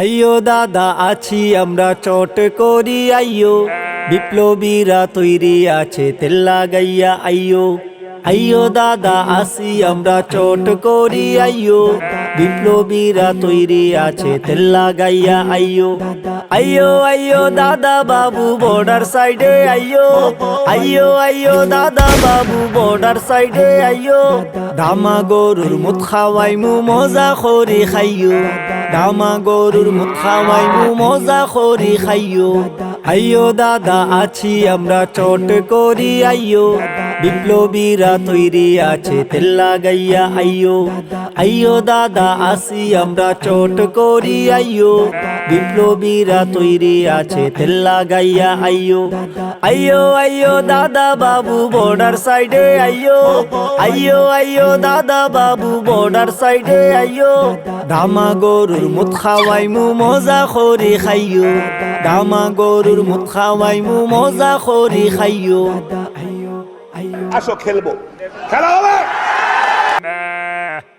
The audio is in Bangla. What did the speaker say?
আইয়ো দাদা, আছি আমরা চট করি, আইয়ো। বিপ্লবীরা তৈরি আছে তেল লাগাইয়া আইয়ো। আইয়ো দাদা আসি আমরা চট করি, আইয়ো। বিপ্লবীরা তৈরি আছে তেল লাগাইয়া আইয়ো। আইয়ো আইয়ো দাদা বাবু বর্ডার সাইডে, আইয়ো। আইয়ো আইয়ো দাদা বাবু বর্ডার সাইডে, আইয়ো। দামা গরুর মুখ খাওয়াইমু, মজা খরি খাইয়ো। দামা গরুর মুখ খাওয়াইমু মজা করি খাইও আইয়ো দাদা আছি আমরা চট করি আইয়ো। বিপ্লবীরা তৈরি আছে তেল লাগাইয়া আইয়ো। আইয়ো দাদা, আসি আমরা চট করি, আইয়ো। বিপ্লবীরা তৈরি আছে তেল লাগাইয়া আইয়ো। আইয়ো আইয়ো দাদা বাবু বর্ডার সাইডে, আইয়ো। আইয়ো আইয়ো দাদা বাবু বর্ডার সাইডে, আইয়ো। দামা গরুর মুখ খাওয়াইমু মজা খরি খাইয়ো। দামা গরুর মুখ খাওয়াইমু মজা খরি খাইয়ো। আসো খেলব। খেলা হবে?